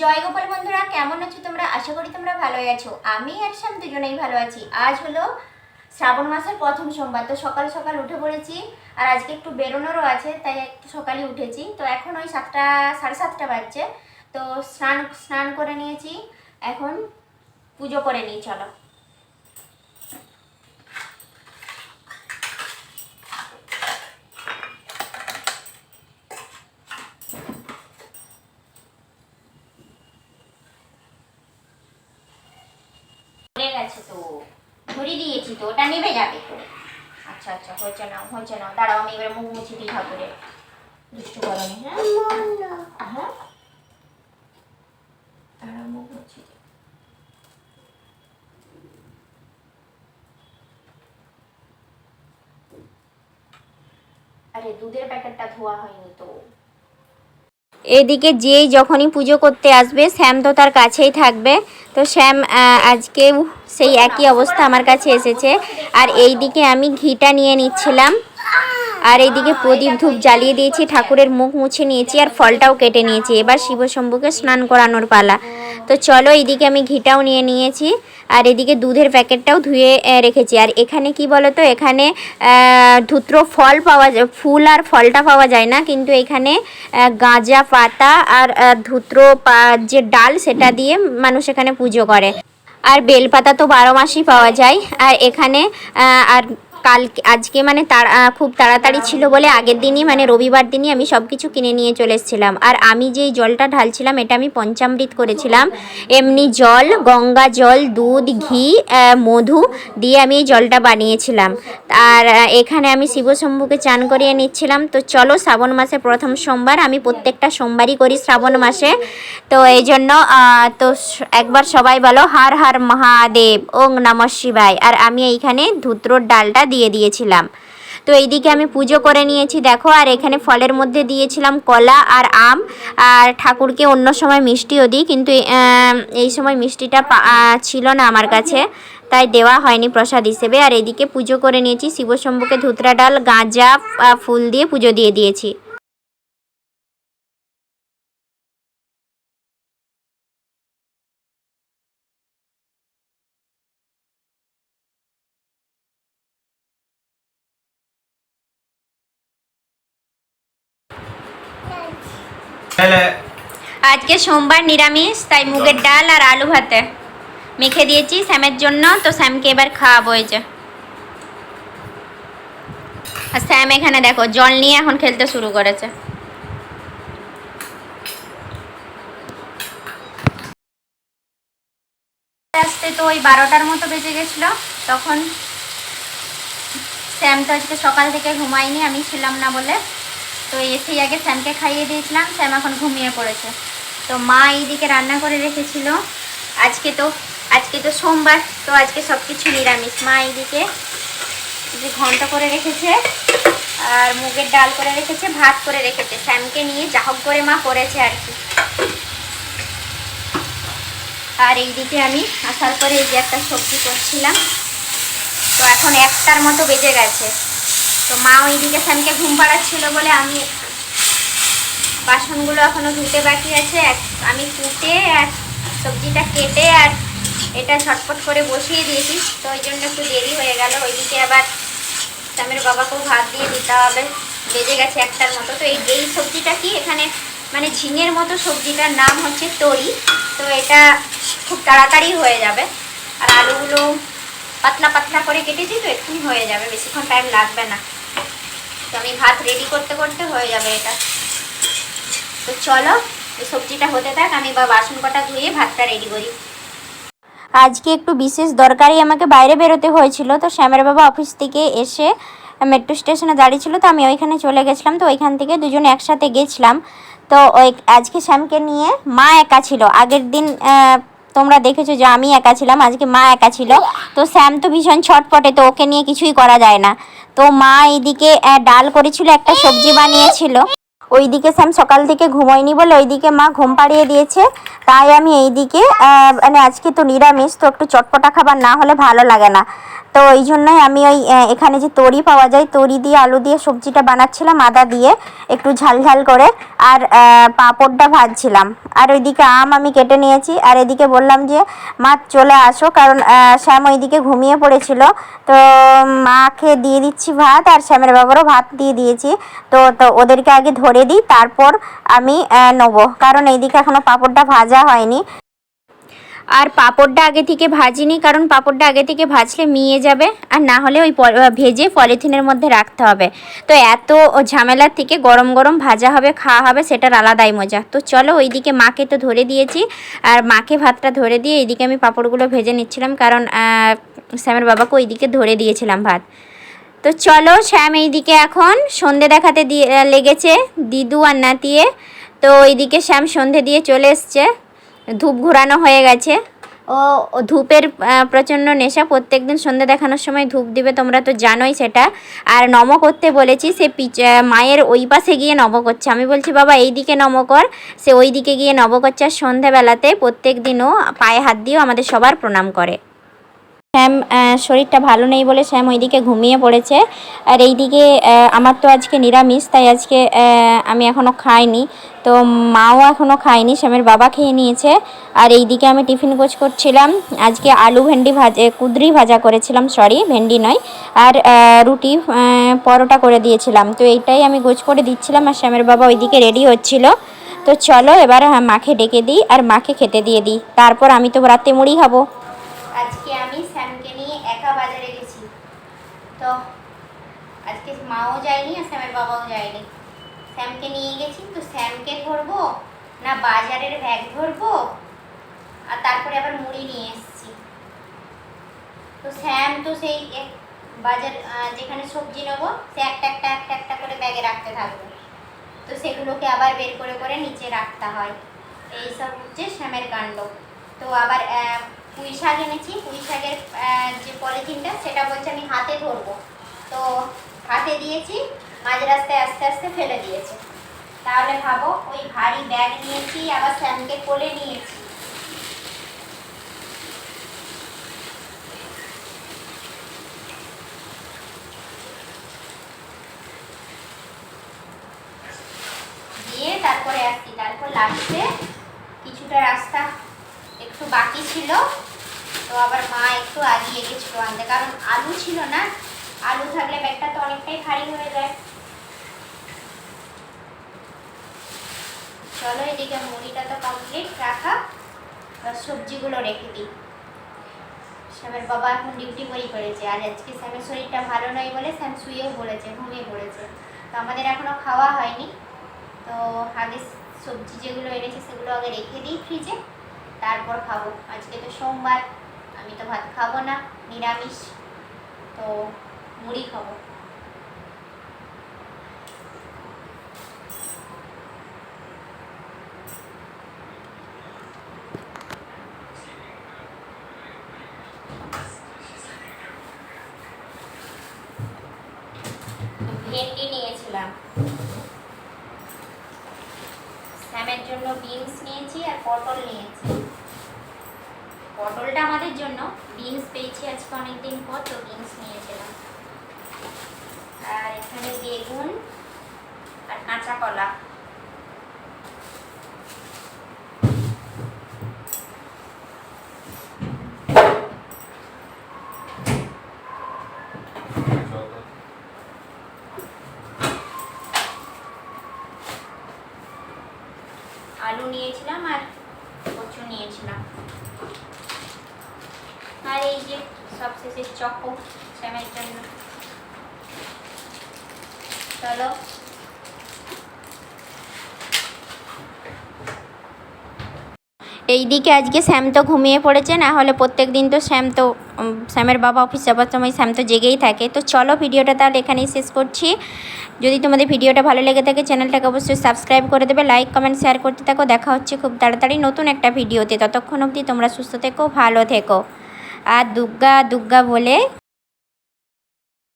জয় গোপাল বন্ধুরা, কেমন আছো তোমরা? আশা করি তোমরা ভালোই আছো। আমি আর শ্যাম দুজনেই ভালো আছি। আজ হলো শ্রাবণ মাসের প্রথম সোমবার, তো সকাল সকাল উঠে পড়েছি আর আজকে একটু বেরোনোরও আছে, তাই একটু সকালে উঠেছি। তো এখন ওই সাতটা, সাড়ে সাতটা বাজছে। তো স্নান স্নান করে নিয়েছি। এখন পুজো করে নিই, চলো। গেছে তো ধরিয়ে দিয়েছি তো, ওটা নেবে যাবে। তো আচ্ছা আচ্ছা হচ্ছে না হচ্ছে না দাঁড়াও, আমি এবার মুখ মুছে দিই ঠাকুরের। দুষ্টু গরমে হ্যাঁ? হ্যাঁ? দাঁড়াও, মুখ মুছে আরে, দুধের প্যাকেটটা ধোয়া হয়নি তো। এদিকে যেই যখনই পুজো করতে আসবে, শ্যাম তো তার কাছেই থাকবে। তো শ্যাম আজকেও সেই একই অবস্থা আমার কাছে এসেছে। আর এই দিকে আমি ঘিটা নিয়ে নিচ্ছিলাম। আর এইদিকে প্রদীপ ধূপ জ্বালিয়ে দিয়েছি, ঠাকুরের মুখ মুছে নিয়েছি, আর ফলটাও কেটে নিয়েছি। এবার শিবশম্ভুকে স্নান করানোর পালা। তো চলো এইদিকে আমি ঘিটাও নিয়ে নিয়েছি, আর এদিকে দুধের প্যাকেটটাও ধুয়ে রেখেছি। আর এখানে কি বলো তো এখানে ধুত্র ফল পাওয়া যায়, ফুল আর ফলটা পাওয়া যায় না, কিন্তু এখানে গাঁজা পাতা আর ধুত্র যে ডাল সেটা দিয়ে মানুষ এখানে পুজো করে। আর বেলপাতা তো বারো মাসই পাওয়া যায়। আর এখানে আর কাল আজকে মানে আহ, খুব তাড়াতাড়ি ছিল বলে আগের দিনই মানে রবিবার দিনই আমি সব কিছু কিনে নিয়ে চলে এসেছিলাম। আর আমি যেই জলটা ঢালছিলাম এটা আমি পঞ্চামৃত করেছিলাম। এমনি জল গঙ্গা জল দুধ ঘি মধু দিয়ে আমি এই জলটা বানিয়েছিলাম। আর এখানে আমি শিবশম্ভুকে চান করিয়ে নিচ্ছিলাম। তো চলো শ্রাবণ মাসে প্রথম সোমবার আমি প্রত্যেকটা সোমবারই করি শ্রাবণ মাসে। তো এই জন্য তো একবার সবাই বলো হার হার মহাদেব ওং নম শিবায়। আর আমি এইখানে ধুত্রর ডালটা দিয়ে দিয়েছিলাম। তো এইদিকে আমি পুজো করে নিয়েছি, দেখো, আর এখানে ফলের মধ্যে দিয়েছিলাম কলা আর আম। আর ঠাকুরকে অন্য সময় মিষ্টিও দিই, কিন্তু এই সময় মিষ্টিটা ছিল না আমার কাছে। তাই দেওয়া হয়নি প্রসাদ হিসেবে। আর এদিকে পুজো করে নিয়েছি, শিবশম্ভুকে ধুতরা ডাল, গাঁজা ফুল দিয়ে পুজো দিয়ে দিয়েছি। আজকে সোমবার নিরামিষ তাই মুগের ডাল আর আলু ভাতে। মেখে দিয়েছি স্যামের জন্য তো স্যামকে এবার খাওয়াবো এই যে। আর স্যাম এখানে দেখো জল নিয়ে এখন খেলতে শুরু করেছে। আসতে তো ওই বারোটার মতো বেজে গেছিল তখন স্যাম তো আজকে সকাল থেকে ঘুমায়নি আমি ছিলাম না বলে। তো এসেই আগে স্যামকে খাইয়ে দিয়েছিলাম, স্যাম এখন ঘুমিয়ে পড়েছে। তো মা এইদিকে রান্না করে রেখেছিল। আজকে তো আজকে তো সোমবার, তো আজকে সব কিছু নিরামিষ। মা এইদিকে যে ঘন্ট করে রেখেছে আর মুগের ডাল করে রেখেছে, ভাত করে রেখেছে। স্যামকে নিয়ে যা হোক করে মা করেছে আর কি। আর এইদিকে আমি আসার পরে এই যে একটা সবজি করছিলাম। তো এখন একটার মতো বেজে গেছে। তো মা ওইদিকে স্যামকে ঘুম পাড়াচ্ছিল বলে আমি বাসনগুলো এখনও ধুতে বাকি আছে। আমি কুটে আর সবজিটা কেটে আর এটা ছটপট করে বসিয়ে দিয়েছি। তো ওই জন্য একটু দেরি হয়ে গেল। ওইদিকে আবার স্যামের বাবাকেও ভাত দিয়ে দিতে হবে। বেজে গেছে একটার মতো। তো এই এই সবজিটা কি? এখানে মানে ঝিঙের মতো সবজিটার নাম হচ্ছে তরি। তো এটা খুব তাড়াতাড়ি হয়ে যাবে। আর আলুগুলো পাতলা পাতলা করে কেটেছি তো এক্ষুনি হয়ে যাবে। বেশিক্ষণ টাইম লাগবে না। তো আমি ভাত রেডি করতে করতে হয়ে যাবে এটা। তো চলো সবজিটা হতে থাক, আমি বা বাসন কটা ধুয়ে ভাতটা রেডি করি। আজকে একটু বিশেষ দরকারি আমাকে বাইরে বেরোতে হয়েছিল, তো শ্যামের বাবা অফিস থেকে এসে মেট্রো স্টেশনে দাঁড়িয়ে ছিল, তো আমি ওইখানে চলে গেছিলাম, তো ওইখান থেকে দুজনে একসাথে গেছিলাম। তো ওই আজকে শ্যামকে নিয়ে মা একা ছিল। আগের দিন তোমরা দেখেছ যে আমি একা ছিলাম, আজকে মা একা ছিল। তো স্যাম তো ভীষণ ছটপটে তো ওকে নিয়ে কিছুই করা যায় না। তো মা এইদিকে ডাল করেছিল, একটা সবজি বানিয়েছিল। ওইদিকে স্যাম সকাল থেকে ঘুমোয়নি বলে ওইদিকে মা ঘুম পাড়িয়ে দিয়েছে। তাই আমি এইদিকে মানে আজকে তো নিরামিষ, তো একটু চটপটা খাবার না হলে ভালো লাগে না। তো ওই জন্যই আমি ওই এখানে যে তরি পাওয়া যায়, তরি দিয়ে আলু দিয়ে সবজিটা বানাচ্ছিলাম, আদা দিয়ে একটু ঝাল ঝাল করে, আর পাঁপড়টা ভাজছিলাম। আর ওইদিকে আম আমি কেটে নিয়েছি, আর এদিকে বললাম যে, মা, চলে আসো, কারণ শ্যাম ওইদিকে ঘুমিয়ে পড়েছিল। তো মাকে দিয়ে দিচ্ছি ভাত, আর শ্যামের বাবারও ভাত দিয়ে দিয়েছি। তো তো ওদেরকে আগে ধরে দিই, তারপর আমি নেব। কারণ এইদিকে এখনও পাঁপড়টা ভাজা হয়নি। আর পাঁপড়টা আগে থেকে ভাজিনি, কারণ পাঁপড়টা আগে থেকে ভাজলে মিয়ে যাবে আর না হলে ওই ভেজে পলিথিনের মধ্যে রাখতে হবে। তো এত ঝামেলার থেকে গরম গরম ভাজা হবে, খাওয়া হবে, সেটার আলাদাই মজা। তো চলো ওইদিকে মাকে তো ধরে দিয়েছি, আর মাকে ভাতটা ধরে দিয়ে এইদিকে আমি পাঁপড়গুলো ভেজে নিচ্ছিলাম, কারণ শ্যামের বাবাকে ওইদিকে ধরে দিয়েছিলাম ভাত। তো চলো শ্যাম এইদিকে এখন সন্ধে দেখাতে দিয়ে, লেগেছে, দিদু আর নাতিয়ে। তো ওইদিকে শ্যাম সন্ধে দিয়ে চলে এসছে। ধূপ ঘোরানো হয়ে গেছে। ও ধূপের প্রচণ্ড নেশা। প্রত্যেক দিন সন্ধে দেখানোর সময় ধূপ দিবে তোমরা তো জানোই সেটা। আর নম করতে বলেছি সে আহ, মায়ের ওই পাশে গিয়ে নব করছে। আমি বলছি বাবা এই দিকে নম কর। সে ওই দিকে গিয়ে নব করছে। আর সন্ধেবেলাতে প্রত্যেক দিনও পায়ে হাত দিয়েও আমাদের সবার প্রণাম করে। শ্যাম শরীরটা ভালো নেই বলে শ্যাম ওইদিকে ঘুমিয়ে পড়েছে। আর এইদিকে আমার তো আজকে নিরামিষ তাই আজকে আমি এখনও খাইনি। তো মাও এখনও খায়নি শ্যামের বাবা খেয়ে নিয়েছে। আর এই দিকে আমি টিফিন গোছ করছিলাম। আজকে আলু ভেন্ডি ভাজা কুদরি ভাজা করেছিলাম সরি ভেন্ডি নয়। আর রুটি পরোটা করে দিয়েছিলাম। তো এইটাই আমি গোছ করে দিচ্ছিলাম আর শ্যামের বাবা ওইদিকে রেডি হচ্ছিল। তো চলো এবার আহ, মাকে ডেকে দিই আর মাকে খেতে দিয়ে দিই। তারপর আমি তো রাতে মুড়ি খাব। আজকে আমি স্যামকে নিয়ে একা বাজারে গেছি। তো আজকে মাও যায়নি আর স্যামের বাবাও যায়নি। স্যামকে নিয়ে গেছি, তো স্যামকে ধরবো, না বাজারের ব্যাগ ধরবো, আর তারপরে আবার মুড়ি নিয়ে এসেছি। তো স্যাম তো সেই বাজার যেখানে সবজি নেব, সে একটা একটা একটা একটা করে ব্যাগে রাখতে থাকবে। তো সেগুলোকে আবার বের করে করে নিচে রাখতে হয়। এই সব হচ্ছে শ্যামের কাণ্ড। তো আবার পুঁই শাক এনেছি, পুঁই শাকের যে পলিথিনটা, সেটা বলছে আমি হাতে ধরবো। তো হাতে দিয়েছি মাঝ রাস্তায় আস্তে আস্তে ফেলে দিয়েছে। তাহলে ভাবো, ওই ভারী ব্যাগ নিয়েছি, আবার স্যামকে কোলে নিয়েছি। দিয়ে তারপরে আসছি তারপর লাস্টে কিছুটা রাস্তা। একটু বাকি ছিল, তো আবার মা একটু আগিয়ে গেছিল আনতে। কারণ আলু ছিল না, আলু থাকলে ব্যাগটা তো অনেকটাই ভারী হয়ে যায়। চলো এদিকে মুড়িটা তো কমপ্লিট রাখা সবজিগুলো রেখে দিই। শ্যামের বাবা এখন ডিউটি করি করেছে, আর আজকে স্যামের শরীরটা ভালো নয় বলে স্যাম শুয়েও পড়েছে, ঘুমিয়ে পড়েছে। তো আমাদের এখনও খাওয়া হয়নি, তো আগে সবজি যেগুলো এনেছি সেগুলো আগে রেখে দিই ফ্রিজে তারপর খাব। আজকে তো সোমবার, আমি তো ভাত খাব না, নিরামিষ, তো মুড়ি খাব ভেন্ডি নিয়েছিলাম স্যামের জন্য বিনস নিয়েছি আর পটল নিয়েছি। পটলটা আমাদের জন্য, বিনস পেয়েছি আজকে অনেকদিন পর, তো বিনস নিয়েছিলাম। আর এখানে বেগুন আর কাঁচা কলা আলু নিয়েছিলাম আর কচু নিয়েছিলাম। আর এই যে সবশেষে চকো শ্যামের জন্য চলো। এইদিকে আজকে শ্যাম তো ঘুমিয়ে পড়েছে, না হলে প্রত্যেক দিন তো শ্যাম তো উম, শ্যামের বাবা অফিস যাওয়ার সময় স্যাম তো জেগেই থাকে। তো চলো ভিডিওটা তাহলে এখানেই শেষ করছি। যদি তোমাদের ভিডিওটা ভালো লেগে থাকে চ্যানেলটাকে অবশ্যই সাবস্ক্রাইব করে দেবে লাইক কমেন্ট শেয়ার করতে থাকো। দেখা হচ্ছে খুব তাড়াতাড়ি নতুন একটা ভিডিওতে। ততক্ষণ অবধি তোমরা সুস্থ থেকো ভালো থেকো। আর দুর্গা দুর্গা বলে